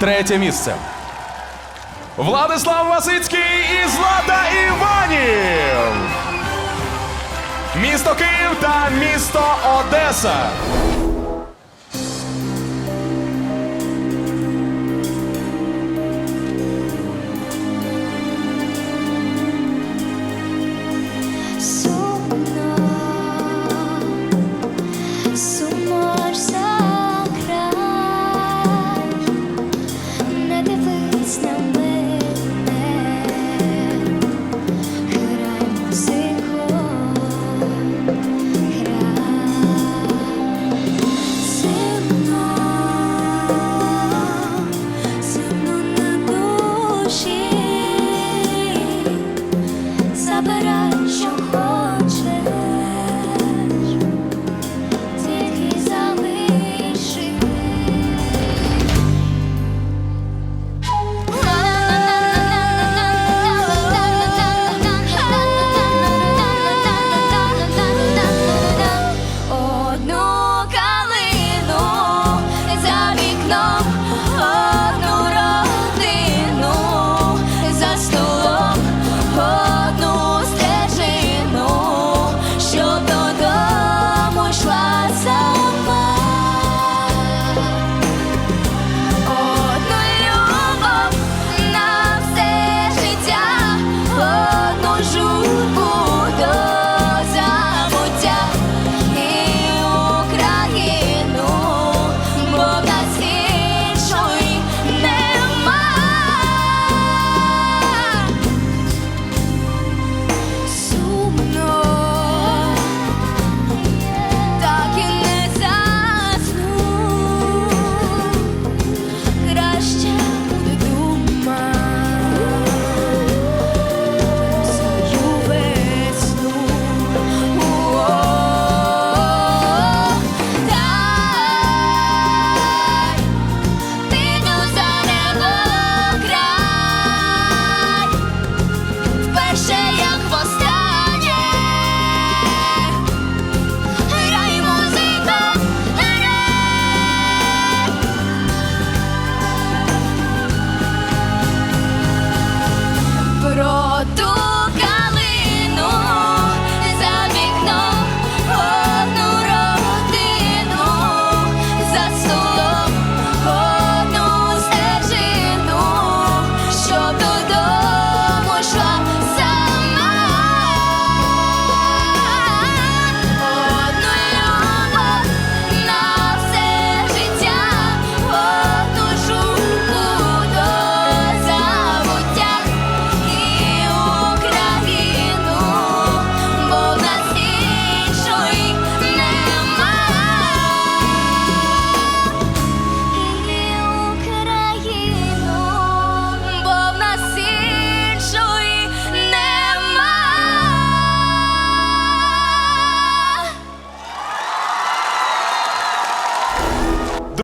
третє місце. Владислав Васицький і Злата Іванів. Місто Київ та місто Одеса.